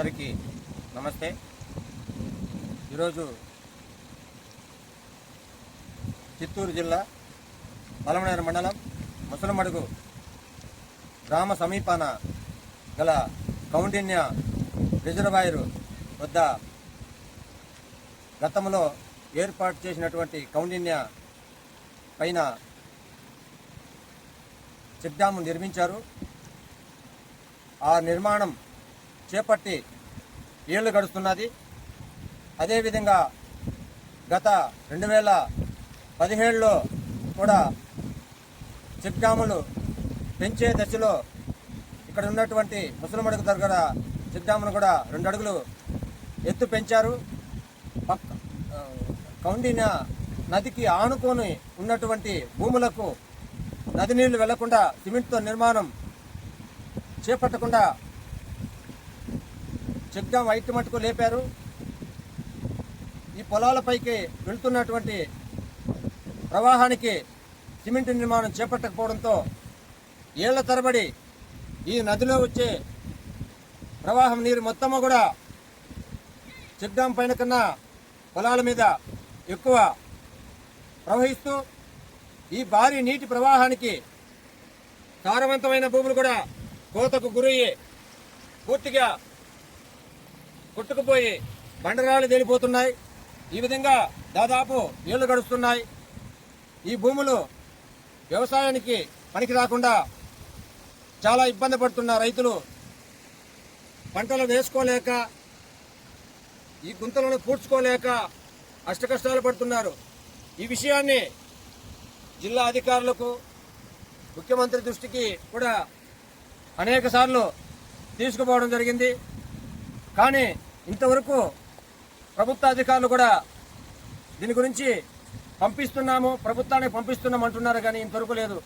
అందరికీ నమస్తే. ఈరోజు చిత్తూరు జిల్లా బలమనేరు మండలం ముసలమడుగు గ్రామ సమీపాన గల కౌండిన్య రిజర్వాయర్ వద్ద గతంలో ఏర్పాటు చేసినటువంటి కౌండిన్య పైన చెక్ డ్యాము నిర్మించారు. ఆ నిర్మాణం చేపట్టి ఏళ్ళు గడుస్తున్నది. అదేవిధంగా గత రెండు వేల పదిహేడులో కూడా చిట్కాములు పెంచే దశలో ఇక్కడ ఉన్నటువంటి ముసలమడుగు దగ్గర చిట్కాములు కూడా రెండు అడుగులు ఎత్తు పెంచారు. పక్క కౌండిన నదికి ఆనుకొని ఉన్నటువంటి భూములకు నది నీళ్ళు వెళ్ళకుండా సిమెంట్తో నిర్మాణం చేపట్టకుండా చెక్డాం వైట్ మట్టుకు లేపారు. ఈ పొలాలపైకి వెళుతున్నటువంటి ప్రవాహానికి సిమెంట్ నిర్మాణం చేపట్టకపోవడంతో ఏళ్ళ తరబడి ఈ నదిలో వచ్చే ప్రవాహం నీరు మొత్తము కూడా చెక్ పైన కన్నా పొలాల మీద ఎక్కువ ప్రవహిస్తూ ఈ భారీ నీటి ప్రవాహానికి సారవంతమైన భూములు కూడా కోతకు గురయ్యి పూర్తిగా కొట్టుకుపోయి బండరాలు తేలిపోతున్నాయి. ఈ విధంగా దాదాపు ఏళ్ళు గడుస్తున్నాయి. ఈ భూములు వ్యవసాయానికి పనికి రాకుండా చాలా ఇబ్బంది పడుతున్న రైతులు పంటలు వేసుకోలేక ఈ గుంతలను పూడ్చుకోలేక అష్టకష్టాలు పడుతున్నారు. ఈ విషయాన్ని జిల్లా అధికారులకు ముఖ్యమంత్రి దృష్టికి కూడా అనేక సార్లు తీసుకుపోవడం జరిగింది. కానీ ఇంతవరకు ప్రభుత్వ అధికారులు కూడా దీని గురించి పంపిస్తున్నాము ప్రభుత్వానికి పంపిస్తున్నాం అంటున్నారు కానీ ఇంతవరకు లేదు.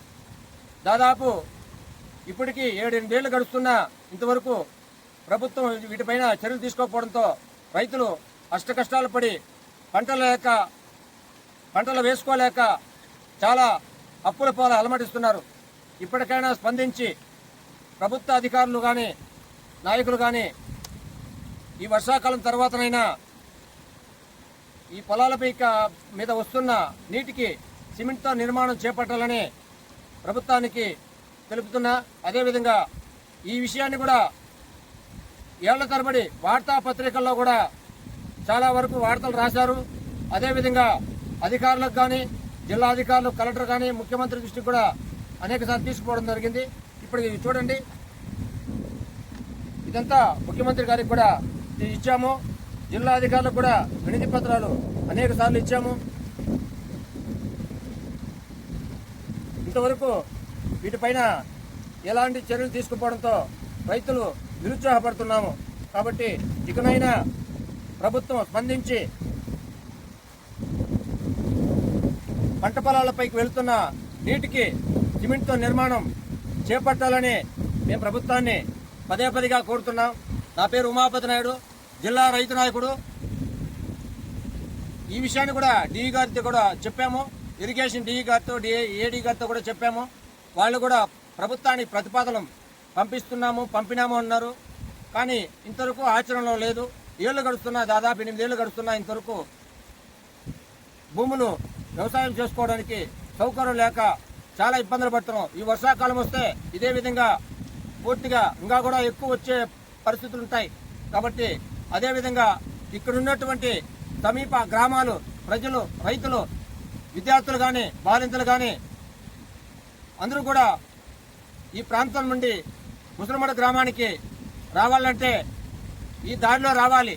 దాదాపు ఇప్పటికీ ఏడెనిమిదేళ్ళు గడుస్తున్నా ఇంతవరకు ప్రభుత్వం వీటిపైన చర్యలు తీసుకోకపోవడంతో రైతులు అష్టకష్టాలు పడి పంటలు లేక పంటలు వేసుకోలేక చాలా అప్పుల పాల అలమటిస్తున్నారు. ఇప్పటికైనా స్పందించి ప్రభుత్వ అధికారులు కానీ నాయకులు కానీ ఈ వర్షాకాలం తర్వాతనైనా ఈ పొలాలపై మీద వస్తున్న నీటికి సిమెంట్తో నిర్మాణం చేపట్టాలని ప్రభుత్వానికి తెలుపుతున్నా. అదేవిధంగా ఈ విషయాన్ని కూడా ఏళ్ళ తరబడి వార్తాపత్రికల్లో కూడా చాలా వరకు వార్తలు రాశారు. అదేవిధంగా అధికారులకు కానీ జిల్లా అధికారులు కలెక్టర్ కానీ ముఖ్యమంత్రి దృష్టికి కూడా అనేక సార్లు తీసుకుపోవడం జరిగింది. ఇప్పుడు ఇది చూడండి. ఇదంతా ముఖ్యమంత్రి గారికి కూడా ఇచ్చాము. జిల్లా అధికారులకు కూడా వినతి పత్రాలు అనేక సార్లు ఇచ్చాము. ఇంతవరకు వీటిపైన ఎలాంటి చర్యలు తీసుకుపోవడంతో రైతులు నిరుత్సాహపడుతున్నాము. కాబట్టి ఇకనైనా ప్రభుత్వం స్పందించి పంట పొలాలపైకి వెళ్తున్న నీటికి సిమెంట్తో నిర్మాణం చేపట్టాలని మేము ప్రభుత్వాన్ని పదే పదిగా కోరుతున్నాం. నా పేరు ఉమాపతి నాయుడు జిల్లా రైతు నాయకుడు. ఈ విషయాన్ని కూడా డిఈ గారితో కూడా చెప్పాము. ఇరిగేషన్ డిఈ గారితో డిఏ ఏడీ గారితో కూడా చెప్పాము. వాళ్ళు కూడా ప్రభుత్వానికి ప్రతిపాదనలు పంపిస్తున్నాము పంపినాము అన్నారు. కానీ ఇంతవరకు ఆచరణలో లేదు. ఏళ్ళు గడుస్తున్నా దాదాపు ఎనిమిదేళ్ళు గడుస్తున్నా ఇంతవరకు భూములు వ్యవసాయం చేసుకోవడానికి సౌకర్యం లేక చాలా ఇబ్బందులు పడుతున్నాం. ఈ వర్షాకాలం వస్తే ఇదే విధంగా పూర్తిగా ఇంకా కూడా ఎక్కువ వచ్చే పరిస్థితులు ఉంటాయి కాబట్టి అదేవిధంగా ఇక్కడ ఉన్నటువంటి సమీప గ్రామాలు ప్రజలు రైతులు విద్యార్థులు కానీ బాలింతలు కానీ అందరూ కూడా ఈ ప్రాంతం నుండి ముసలమడ గ్రామానికి రావాలంటే ఈ దారిలో రావాలి.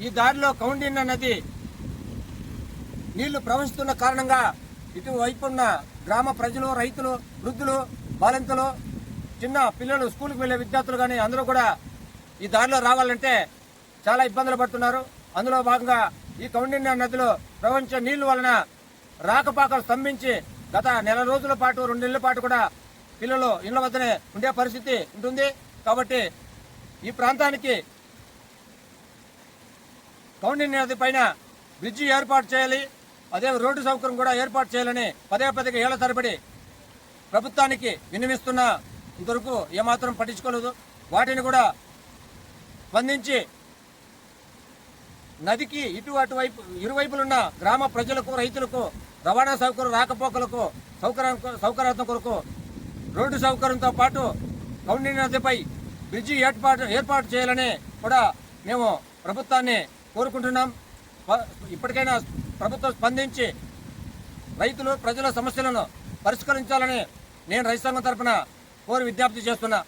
ఈ దారిలో కౌండిన్న నది నీళ్ళు ప్రవహిస్తున్న కారణంగా ఇటువైపు ఉన్న గ్రామ ప్రజలు రైతులు వృద్ధులు బాలింతలు చిన్న పిల్లలు స్కూల్కి వెళ్ళే విద్యార్థులు కానీ అందరూ కూడా ఈ దారిలో రావాలంటే చాలా ఇబ్బందులు పడుతున్నారు. అందులో భాగంగా ఈ కౌండిన్య నదిలో ప్రపంచ నీళ్ళు వలన రాకపాకలు స్తంభించి గత నెల రోజుల పాటు రెండు నెలల పాటు కూడా పిల్లలు ఇళ్ళ వద్దనే ఉండే పరిస్థితి ఉంటుంది. కాబట్టి ఈ ప్రాంతానికి కౌండిన్య నది పైన బ్రిడ్జి ఏర్పాటు చేయాలి. అదే రోడ్డు సౌకర్యం కూడా ఏర్పాటు చేయాలని పదే పదే ఏళ్ళ తరబడి ప్రభుత్వానికి విన్నవిస్తున్న. ఇంతవరకు ఏమాత్రం పట్టించుకోలేదు. వాటిని కూడా స్పందించి నదికి ఇటు అటువైపు ఇరువైపులున్న గ్రామ ప్రజలకు రైతులకు రవాణా సౌకర్యం రాకపోకలకు సౌకర్యం సౌకర్యార్థం కొరకు రోడ్డు సౌకర్యంతో పాటు కౌండి నదిపై బ్రిడ్జి ఏర్పాటు ఏర్పాటు చేయాలని కూడా మేము ప్రభుత్వాన్ని కోరుకుంటున్నాం. ఇప్పటికైనా ప్రభుత్వం స్పందించి రైతులు ప్రజల సమస్యలను పరిష్కరించాలని నేను రైతు తరఫున కోరి విజ్ఞప్తి చేస్తున్నా.